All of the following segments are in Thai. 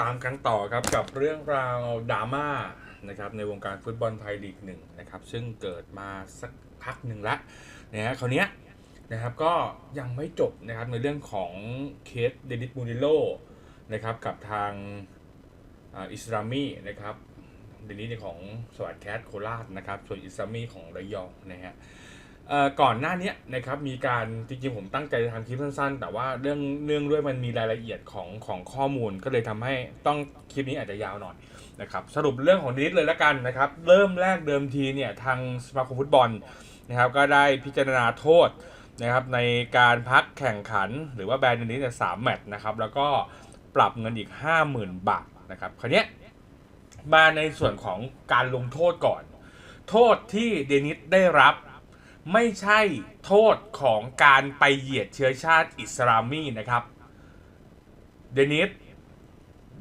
ตามกันต่อครับกับเรื่องราวดราม่านะครับในวงการฟุตบอลไทยลีกหนึ่งนะครับซึ่งเกิดมาสักพักหนึ่งละนะฮะคราวเนี้ยนะครับก็ยังไม่จบนะครับในเรื่องของเคสเดนิสมูริโลนะครับกับทางอิสรามีนะครับเดนิสของสวัสดแคสโคราชนะครับส่วนอิสรามีของระยองนะฮะ ก่อนหน้านี้นะครับมีการจริงๆผมตั้งใจจะทำคลิปสั้นๆ แต่ว่าเรื่องเนื่องด้วยมันมีรายละเอียดของของข้อมูลก็เลยทำให้ต้องคลิปนี้อาจจะยาวหน่อยนะครับสรุปเรื่องของนิดเลยละกันนะครับเริ่มแรกเดิมทีเนี่ยทางสมาคมฟุตบอลนะครับก็ได้พิจารณาโทษนะครับในการพักแข่งขัน หรือว่าแบนนิดเนี่ยสามแมตช์นะครับแล้วก็ปรับเงินอีก 50,000 บาทนะครับคราวนี้มาในส่วนของการลงโทษก่อน โทษที่เดนิสได้รับ ไม่ใช่โทษของการไปเหยียดเชื้อชาติอิสลามีนะครับเดนิส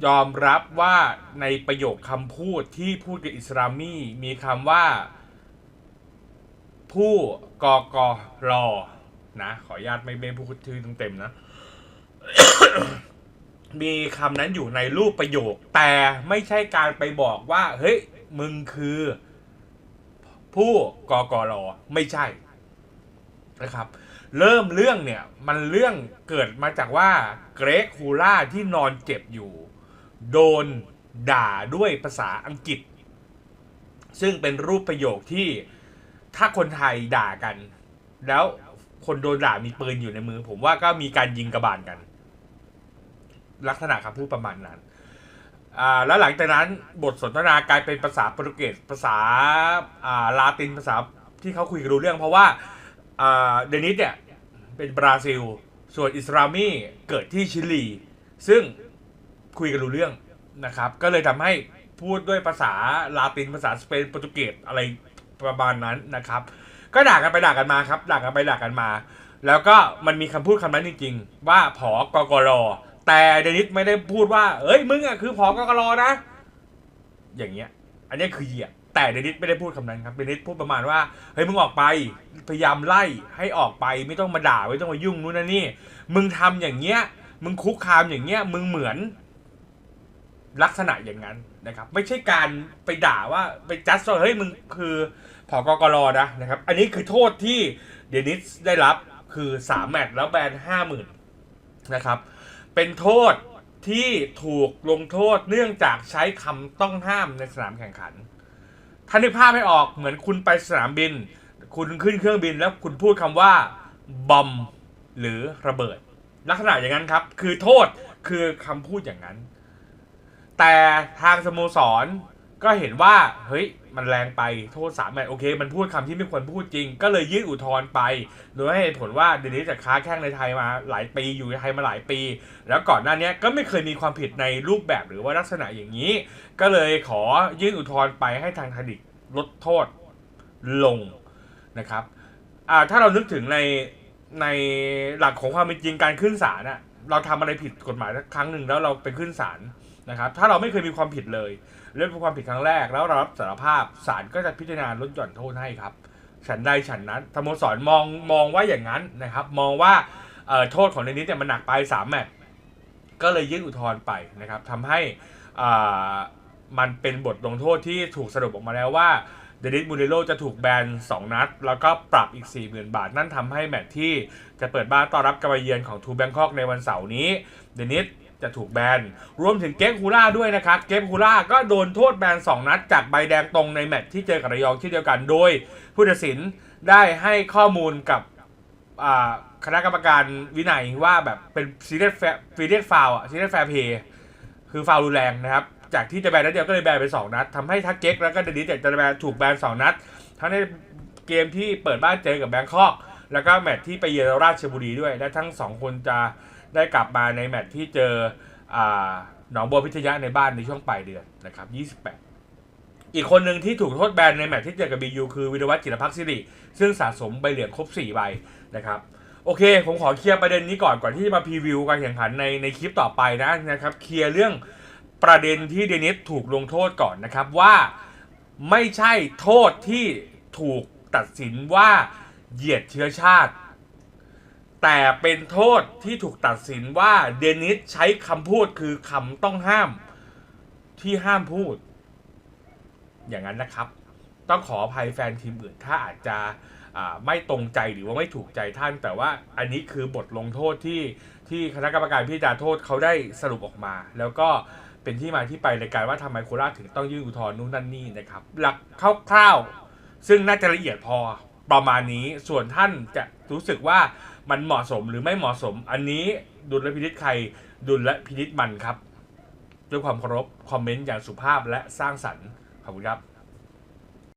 ยอมรับว่าในประโยคคำพูดที่พูดกับอิสลามีมีคำว่าผู้กกรอนะขออนุญาตไม่ไม่พูดชื่อเต็มๆนะ มีคำนั้นอยู่ในรูปประโยค แต่ไม่ใช่การไปบอกว่า เฮ้ย มึงคือ ผู้กกรไม่ใช่นะครับ เริ่มเรื่องเนี่ยมันเรื่องเกิดมาจากว่าเกรกฮูล่าที่นอนเจ็บอยู่ โดนด่าด้วยภาษาอังกฤษ ซึ่งเป็นรูปประโยคที่ถ้าคนไทยด่ากัน แล้วคนโดนด่ามีปืนอยู่ในมือ ผมว่าก็มีการยิงกระบาลกัน ลักษณะคำพูดประมาณนั้น อ่าแล้วหลังจากนั้นบทสนทนากลายเป็นภาษาโปรตุเกสภาษาอ่าลาตินภาษาที่เขาคุยกันรู้เรื่อง เพราะว่าอ่าเดนิสเนี่ยเป็นบราซิล ส่วนอิสรามีเกิดที่ชิลี ซึ่งคุยกันรู้เรื่องนะครับ ก็เลยทำให้พูดด้วยภาษาลาตินภาษาสเปนโปรตุเกสอะไรประมาณนั้นนะครับ ก็ด่ากันไปด่ากันมาครับด่ากันไปด่ากันมา แล้วก็มันมีคำพูดคำนั้นจริงๆว่าผอกกร แต่เดนิสไม่ได้พูดว่า เอ้ยมึงอะคือผอกกรอนะ อย่างเงี้ย อันนี้คือเหยียดแต่เดนิสไม่ได้พูดคำนั้นครับเดนิสพูดประมาณว่าเฮ้ยมึงออกไปพยายามไล่ให้ออกไปไม่ต้องมาด่าไม่ต้องมายุ่งนู่นนั่นนี่ มึงทำอย่างเงี้ย มึงคุกคามอย่างเงี้ย มึงเหมือน ลักษณะอย่างนั้นนะครับ ไม่ใช่การไปด่าว่าไปจัดว่าเฮ้ยมึงคือผอกกรอนะนะครับ อันนี้คือโทษที่เดนิสได้รับคือสามแมตช์แล้วแบนห้าหมื่นนะครับ เป็นโทษที่ถูกลงโทษเนื่องจากใช้คำต้องห้ามในสนามแข่งขันท่านึกภาพให้ออกเหมือนคุณไปสนามบิน คุณขึ้นเครื่องบินแล้วคุณพูดคำว่าบอมหรือระเบิด ลักษณะอย่างนั้นครับ คือโทษคือคำพูดอย่างนั้น แต่ทางสโมสร ก็เห็นว่าเฮ้ยมันแรงไปโทษสามแมตช์โอเค มันพูดคำที่ไม่ควรพูดจริง ก็เลยยื่นอุทธรณ์ไปโดยให้เหตุผลว่าเดนิสจะค้าแข้งในไทยมาหลายปีอยู่ในไทยมาหลายปี แล้วก่อนหน้านี้ก็ไม่เคยมีความผิดในรูปแบบหรือว่าลักษณะอย่างนี้ ก็เลยขอยื่นอุทธรณ์ไปให้ทางไทยลีกลดโทษลงนะครับอ่าถ้าเรานึกถึงในในหลักของความเป็นจริงการขึ้นศาลอะเราทำอะไรผิดกฎหมายครั้งหนึ่งแล้วเราไปขึ้นศาล นะครับถ้าเราไม่เคยมีความผิดเลยเรื่องเป็นความผิดครั้งแรกแล้วเรารับสารภาพศาลก็จะพิจารณาลดหย่อนโทษให้ครับ ฉันใดฉันนั้นสโมสรมองมองว่าอย่างนั้นนะครับ มองว่าโทษของเดนิสเนี่ยมันหนักไปสามแมตช์ก็เลยยื่นอุทธรณ์ไปนะครับทำให้มันเป็นบทลงโทษที่ถูกสรุปออกมาแล้วว่าเดนิสมูริโลจะถูกแบน 2 นัด แล้วก็ปรับอีก 40,000 บาท นั่นทำให้แมตช์ที่จะเปิดบ้านต้อนรับการมเยือนของทูแบงคอกในวันเสาร์นี้ เดนิส จะถูกแบน รวมถึงเกมฮูล่าด้วยนะครับ เกมฮูล่าก็โดนโทษแบน 2 นัดจากใบแดงตรงในแมตช์ที่เจอกับระยองเช่นเดียวกัน โดยผู้ตัดสินได้ให้ข้อมูลกับคณะกรรมการวินัยว่าแบบเป็นซีเรียสฟีเรียสฟาวอะซีเรียสแฟร์เพย์คือฟาวรุนแรงนะครับ จากที่จะแบนนัดเดียวก็เลยแบนไป 2 นัดทำให้ทักเก็กแล้วก็เดนิสจะแบนถูกแบน 2 นัด ทั้งในเกมที่เปิดบ้านเจอกับแบงคอก แล้วก็แมตช์ที่ไปเยือนราชบุรีด้วยและทั้งสองคนจะ ได้กลับมาในแมตช์ที่เจอหนองบัวพิทยาในบ้านในช่วงปลายเดือนนะครับ 28 อีกคนหนึ่งที่ถูกโทษแบนในแมตช์ที่เจอกับบียูคือวิรวัตรจิรพักษ์สิริ ซึ่งสะสมใบเหลืองครบ 4 ใบนะครับ โอเค ผมขอเคลียร์ประเด็นนี้ก่อนก่อนที่จะมาพรีวิวการแข่งขันในในคลิปต่อไปนะนะครับเคลียร์เรื่องประเด็นที่เดนิสถูกลงโทษก่อนนะครับว่าไม่ใช่โทษที่ถูกตัดสินว่าเหยียดเชื้อชาติ แต่เป็นโทษที่ถูกตัดสินว่าเดนิสใช้คำพูดคือคำต้องห้ามที่ห้ามพูด อย่างนั้นนะครับ ต้องขออภัยแฟนทีมอื่น ถ้าอาจจะไม่ตรงใจหรือว่าไม่ถูกใจท่าน แต่ว่าอันนี้คือบทลงโทษที่ที่คณะกรรมการพิจารณาโทษเขาได้สรุปออกมา แล้วก็เป็นที่มาที่ไปในการว่าทำไมโคราชถึงต้องยื่นอุทธรณ์นู่นนั่นนี่นะครับ หลักคร่าวๆซึ่งน่าจะละเอียดพอประมาณนี้ส่วนท่านจะรู้สึกว่า มันเหมาะสมหรือไม่เหมาะสม อันนี้ดุลพินิษใครดุลพินิษมันครับ ด้วยความเคารพคอมเมนต์อย่างสุภาพและสร้างสรรค์ขอบคุณครับ